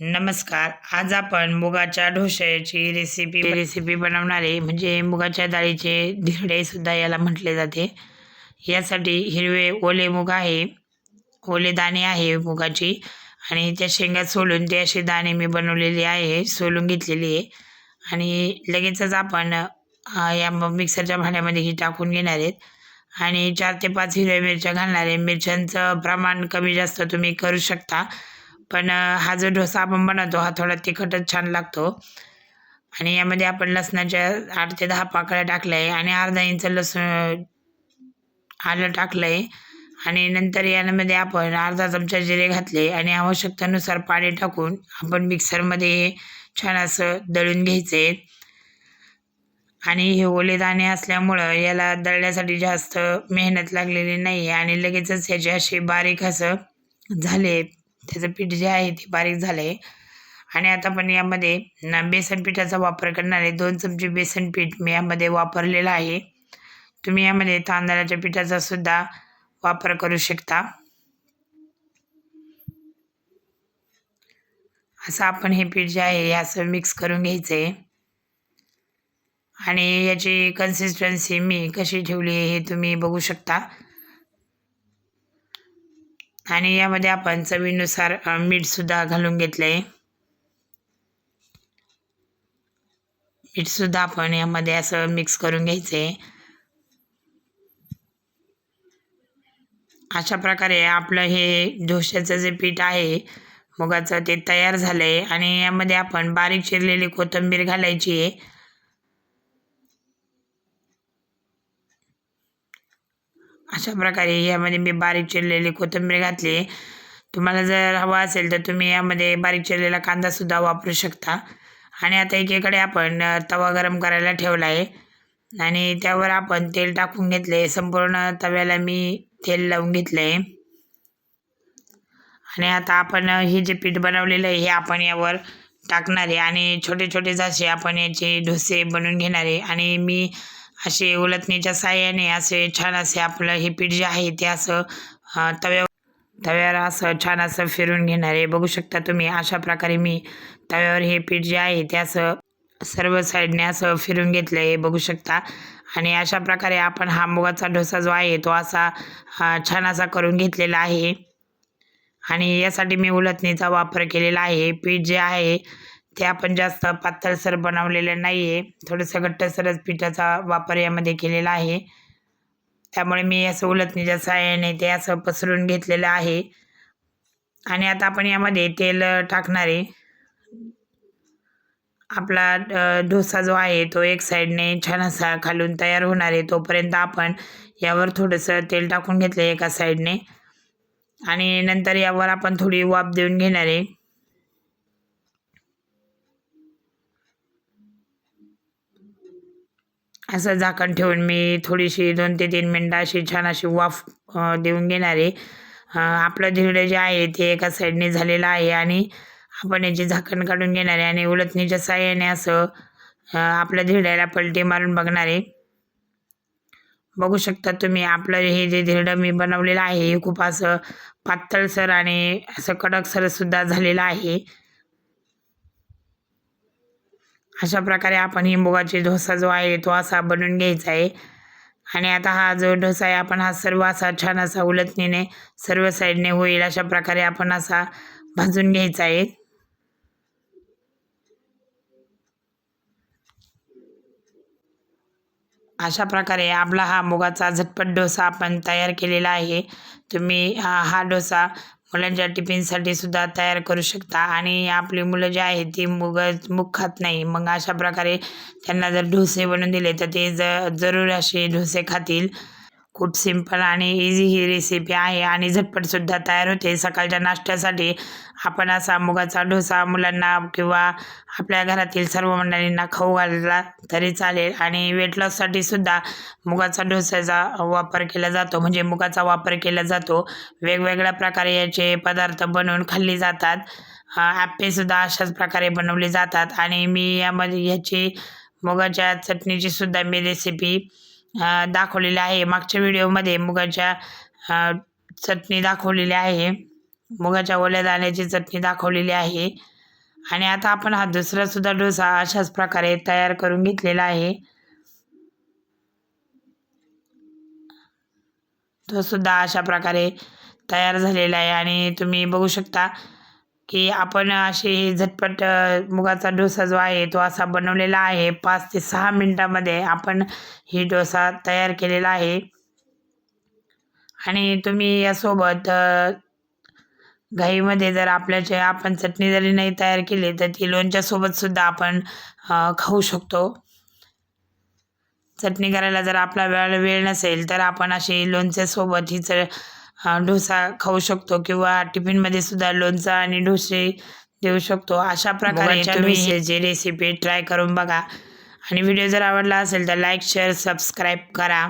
नमस्कार. आज आपण मुगाच्या ढोश्याची रेसिपी रेसिपी बनवणार आहे. म्हणजे मुगाच्या डाळीचे धिरडे सुद्धा याला म्हटले जाते. यासाठी हिरवे ओले मूग आहे. ओले दाणे आहे मुगाची. आणि त्या शेंगा सोलून ते असे दाणे मी बनवलेले आहे सोलून घेतलेली आहे. आणि लगेचच आपण या मिक्सरच्या भांड्यामध्ये ही टाकून घेणार आहेत. आणि चार ते पाच हिरव्या मिरच्या घालणार आहे. मिरच्यांचं प्रमाण कमी जास्त तुम्ही करू शकता. पण हा जो डोसा आपण बनवतो हा थोडा तिखटच छान लागतो. आणि यामध्ये आपण लसणाच्या आठ ते दहा पाकळ्या टाकल्या आहे आणि अर्धा इंच लसूण आलं टाकलं आहे आणि नंतर यामध्ये आपण अर्धा चमचा जिरे घातले आणि आवश्यकतेनुसार पाणी टाकून आपण मिक्सरमध्ये छान असं दळून घ्यायचे. आणि हे ओले दाणे असल्यामुळं याला दळण्यासाठी जास्त मेहनत लागलेली नाही आहे आणि लगेचच ह्याचे असे बारीक असं झाले. त्याचं पीठ जे आहे ते बारीक झालं आहे आणि आता पण यामध्ये बेसन पिठाचा वापर करणार आहे. दोन चमचे बेसन पीठ मी यामध्ये वापरलेलं आहे. तुम्ही यामध्ये तांदळाच्या पिठाचा सुद्धा वापर करू शकता. असं आपण हे पीठ जे आहे हे असं मिक्स करून घ्यायचं आहे आणि याची कन्सिस्टन्सी मी कशी ठेवली आहे हे तुम्ही बघू शकता. आणि यामध्ये आपण चवीनुसार मीठसुद्धा घालून घेतलं आहे मीठसुद्धा आपण यामध्ये असं मिक्स करून घ्यायचं आहे अशा प्रकारे आपलं हे ढोशाचं जे पीठ आहे मुगाचं ते तयार झालं आहे आणि यामध्ये आपण बारीक चिरलेली कोथिंबीर घालायची आहे. अशा प्रकारे यामध्ये मी बारीक चिरलेली कोथिंबीर घातली. आहे तुम्हाला जर हवा असेल तर तुम्ही यामध्ये बारीक चिरलेला कांदासुद्धा वापरू शकता. आणि आता एकीकडे आपण तवा गरम करायला ठेवला आहे आणि त्यावर आपण तेल टाकून घेतले संपूर्ण तव्याला मी तेल लावून घेतलं आहे आणि आता आपण हे जे पीठ बनवलेलं आहे हे आपण यावर टाकणार आहे. आणि छोटे छोटे जसे आपण याचे डोसे बनवून घेणार आहे. आणि मी असे उलटणीच्या साह्याने असे छान असे आपलं हे पीठ जे आहे ते असं तव्या तव्यावर तव्यावर असं छान असं फिरून घेणार आहे. बघू शकता तुम्ही अशा प्रकारे मी तव्यावर हे पीठ जे आहे ते असं सर्व साईडने असं फिरून घेतलं आहे बघू शकता. आणि अशा प्रकारे आपण हा मुगाचा डोसा जो आहे तो असा छान असा करून घेतलेला आहे. आणि यासाठी मी उलटणीचा वापर केलेला आहे. पीठ जे आहे ते आपण जास्त पातळसर बनवलेलं नाही आहे थोडंसं घट्टसरच पिठाचा वापर यामध्ये केलेला आहे. त्यामुळे मी असं उलटणीच्या सहाय्याने ते असं पसरून घेतलेलं आहे. आणि आता आपण यामध्ये तेल टाकणार आहे. आपला डोसा जो आहे तो एक साईडने छान असा खालून तयार होणार आहे. तोपर्यंत आपण यावर थोडंसं तेल टाकून घेतलं आहे एका साईडने. आणि नंतर यावर आपण थोडी वाफ देऊन घेणार आहे. असं झाकण ठेवून मी थोडीशी दोन ते तीन मिनटं अशी छान अशी वाफ देऊन घेणार आहे. आपलं धिरडं जे आहे ते एका साईडने झालेलं आहे आणि आपण याचे झाकण काढून घेणार आहे आणि उलटणीच्या साह्याने असं आपल्या धिरड्याला पलटी मारून बघणार आहे. बघू शकता तुम्ही आपलं हे जे धिरडं मी बनवलेलं आहे हे खूप असं पातळसर आणि असं कडकसरसुद्धा झालेलं आहे. अशा प्रकारे आपण ही मुगाची डोसा जो आहे तो असा बनवून घ्यायचा आहे. आणि आता हा जो डोसा आहे आपण हा सर्व असा छान असा उलटणीने सर्व साईडने होईल अशा प्रकारे आपण असा भाजून घ्यायचा आहे. अशा प्रकारे आपला हा मुगाचा झटपट डोसा आपण तयार केलेला आहे. तुम्ही हा डोसा मुलांच्या टिफिनसाठी सुद्धा तयार करू शकता. आणि आपली मुलं जी आहेत ती मुग मूग खात नाही. मग अशा प्रकारे त्यांना जर डोसे बनवून दिले तर ते ज जरूर असे डोसे खातील. खूप सिंपल आणि इझी ही रेसिपी आहे आणि झटपटसुद्धा तयार होते. सकाळच्या नाश्त्यासाठी आपण असा मुगाचा डोसा मुलांना किंवा आपल्या घरातील सर्व मंडळींना खाऊ घालला तरी चालेल. आणि वेट लॉससाठी सुद्धा मुगाचा डोस्याचा वापर केला जातो. म्हणजे मुगाचा वापर केला जातो. वेगवेगळ्या प्रकारे याचे पदार्थ बनवून खाल्ले जातात. ॲप्पेसुद्धा आप्पेसुद्धा अशाच प्रकारे बनवले जातात. आणि मी यामध्ये ह्याची मुगाच्या चटणीचीसुद्धा मी रेसिपी दाखवलेलं आहे. मागच्या व्हिडिओमध्ये मुगाच्या चटणी दाखवलेली आहे. मुगाच्या ओल्या दाण्याची चटणी दाखवलेली आहे. आणि आता आपण हा दुसरासुद्धा डोसा अशाच प्रकारे तयार करून घेतलेला आहे. तो सुद्धा अशा प्रकारे तयार झालेला आहे. आणि तुम्ही बघू शकता की आपण अशी झटपट मुगाचा डोसा जो आहे तो असा बनवलेला आहे. पाच ते सहा मिनटामध्ये आपण ही डोसा तयार केलेला आहे. आणि तुम्ही यासोबत घाईमध्ये जर आपल्याचे आपण चटणी जरी नाही तयार केली तर ती लोणच्यासोबत सुद्धा आपण खाऊ शकतो. चटणी करायला जर आपला वेळ वेळ नसेल तर आपण अशी लोणच्यासोबत ही च डोसा खाऊ शकतो किंवा टिफिनमध्ये सुद्धा लोणचं आणि डोसे देऊ शकतो. अशा प्रकारे तुम्ही ही रेसिपी ट्राय करून बघा. आणि व्हिडिओ जर आवडला असेल तर लाईक शेअर सबस्क्राईब करा.